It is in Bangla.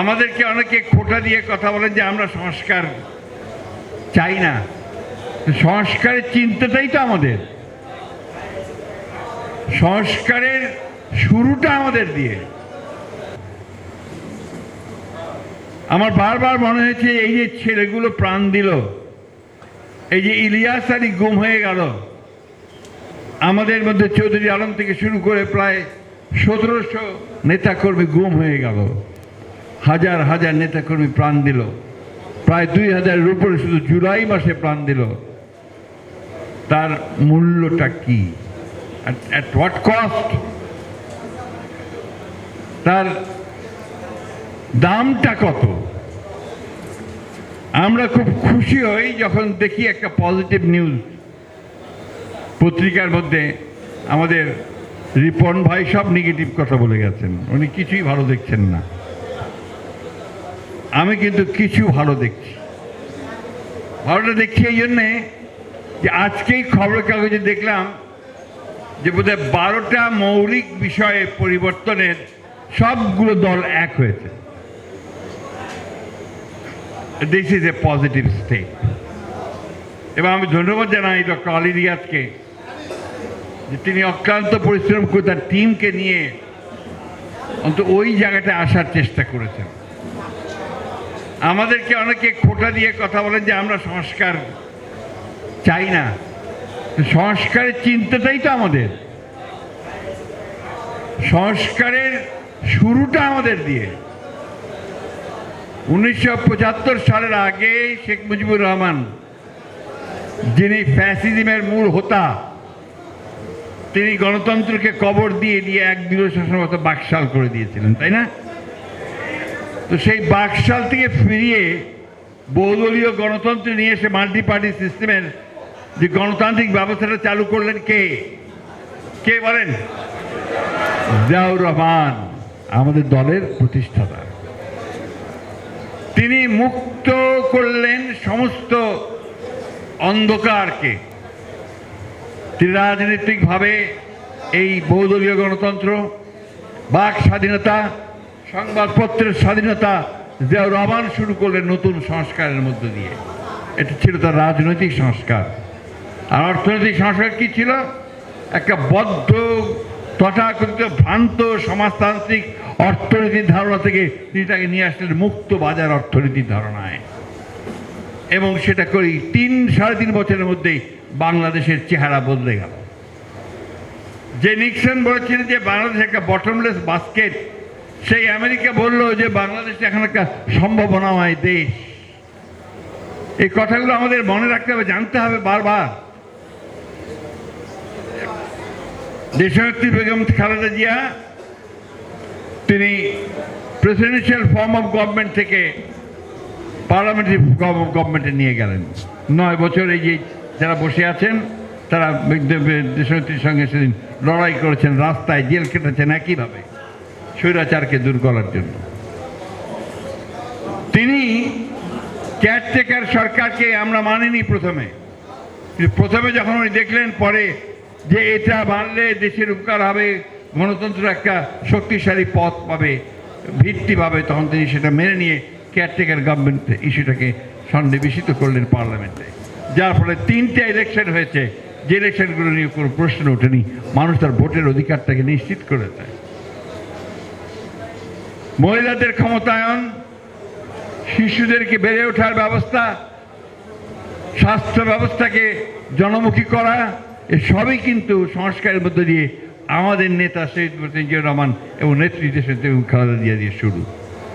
আমাদেরকে অনেকে খোটা দিয়ে কথা বলেন যে আমরা সংস্কার চাই না। সংস্কারের চিন্তাটাই তো আমাদের। সংস্কারের শুরুটা আমাদের দিয়ে। আমার বারবার মনে হয়েছে, এই যে ছেলেগুলো প্রাণ দিল, এই যে ইলিয়াস আলী গুম হয়ে গেল, আমাদের মধ্যে চৌধুরী আলম থেকে শুরু করে প্রায় সতেরোশো নেতাকর্মী গুম হয়ে গেল। হাজার হাজার নেতাকর্মী প্রাণ দিল। প্রায় দুই হাজারের উপরে শুধু জুলাই মাসে প্রাণ দিল। তার মূল্যটা কি? অ্যাট তার দামটা কত? আমরা খুব খুশি হই যখন দেখি একটা পজিটিভ নিউজ পত্রিকার মধ্যে আমাদের রিপন ভাই সব নেগেটিভ কথা বলে গেছেন। উনি কিছুই ভালো দেখছেন না। আমি কিন্তু কিছু ভালো দেখছি। ভালোটা দেখছি এই জন্যে যে আজকেই খবরের কাগজে দেখলাম যে বোধহয় বারোটা মৌলিক বিষয়ে পরিবর্তনের সবগুলো দল এক হয়েছে। This is a positive state এবং আমি ধন্যবাদ জানাই ডক্টর আলী রিয়াজকে যে তিনি অক্লান্ত পরিশ্রম করে তার টিমকে নিয়ে অন্তত ওই জায়গাটা আসার চেষ্টা করেছেন। আমাদেরকে অনেকে খোটা দিয়ে কথা বলেন যে আমরা সংস্কার চাই না। সংস্কারের চিন্তাটাই তো আমাদের। সংস্কারের শুরুটা আমাদের দিয়ে। উনিশশো পঁচাত্তর সালের আগে শেখ মুজিবুর রহমান, যিনি ফ্যাসিজমের মূল হোতা, তিনি গণতন্ত্রকে কবর দিয়ে দিয়ে এক দৃঢ় শাসনগত বাকশাল করে দিয়েছিলেন, তাই না? তো সেই বাকশাল থেকে ফিরিয়ে বহুদলীয় গণতন্ত্র নিয়ে এসে মাল্টি পার্টি সিস্টেমের যে গণতান্ত্রিক ব্যবস্থাটা চালু করলেন কে? কে বলেন? জিয়াউর রহমান, আমাদের দলের প্রতিষ্ঠাতা। তিনি মুক্ত করলেন সমস্ত অন্ধকারকে। তিনি রাজনৈতিকভাবে এই বহুদলীয় গণতন্ত্র, বাক স্বাধীনতা সংবাদপত্রের স্বাধীনতা জিয়াউর রহমান শুরু করলেন নতুন সংস্কারের মধ্য দিয়ে। এটা ছিল তার রাজনৈতিক সংস্কার। আর অর্থনৈতিক সংস্কার কি ছিল? একটা বদ্ধ, তথাকথিত, ভ্রান্ত সমাজতান্ত্রিক অর্থনীতির ধারণা থেকে তিনি তাকে নিয়ে আসলেন মুক্ত বাজার অর্থনীতির ধারণায়। এবং সেটা করেই তিন, সাড়ে তিন বছরের মধ্যেই বাংলাদেশের চেহারা বদলে গেল। যে নিক্সন বলেছিলেন যে বাংলাদেশ একটা বটমলেস বাস্কেট সেই আমেরিকা বলল যে, বাংলাদেশ এখন একটা সম্ভাবনাময় দেশ। এই কথাগুলো আমাদের মনে রাখতে হবে, জানতে হবে বারবার। দেশনেত্রী বেগম খালেদা জিয়া, তিনি প্রেসিডেন্সিয়াল ফর্ম অফ গভর্নমেন্ট থেকে পার্লামেন্টারি ফর্ম অফ গভর্নমেন্টে নিয়ে গেলেন। নয় বছর এই যে যারা বসে আছেন, তারা দেশনেত্রীর সঙ্গে সেদিন লড়াই করেছেন, রাস্তায় জেল কেটেছেন একইভাবে। স্বৈরাচারকে দূর করার জন্য। তিনি কেয়ারটেকার সরকারকে আমরা মানিনি প্রথমে। প্রথমে যখন উনি দেখলেন, পরে যে এটা মানলে দেশের উপকার হবে, গণতন্ত্র একটা শক্তিশালী পথ পাবে, ভিত্তি পাবে, তখন তিনি সেটা মেনে নিয়ে কেয়ারটেকার গভর্নমেন্ট ইস্যুটাকে সন্নিবেশিত করলেন পার্লামেন্টে যার ফলে তিনটে ইলেকশন হয়েছে। যে ইলেকশনগুলো নিয়ে কোনো প্রশ্ন ওঠেনি, মানুষ তার ভোটের অধিকারটাকে নিশ্চিত করেছে। মহিলাদের ক্ষমতায়ন, শিশুদেরকে বেড়ে ওঠার ব্যবস্থা, স্বাস্থ্য ব্যবস্থাকে জনমুখী করা সবই কিন্তু সংস্কারের মধ্য দিয়ে আমাদের নেতা শহীদ মুজিবুর রহমান এবং নেতৃত্বের সাথে খালেদা জিয়া দিয়ে শুরু।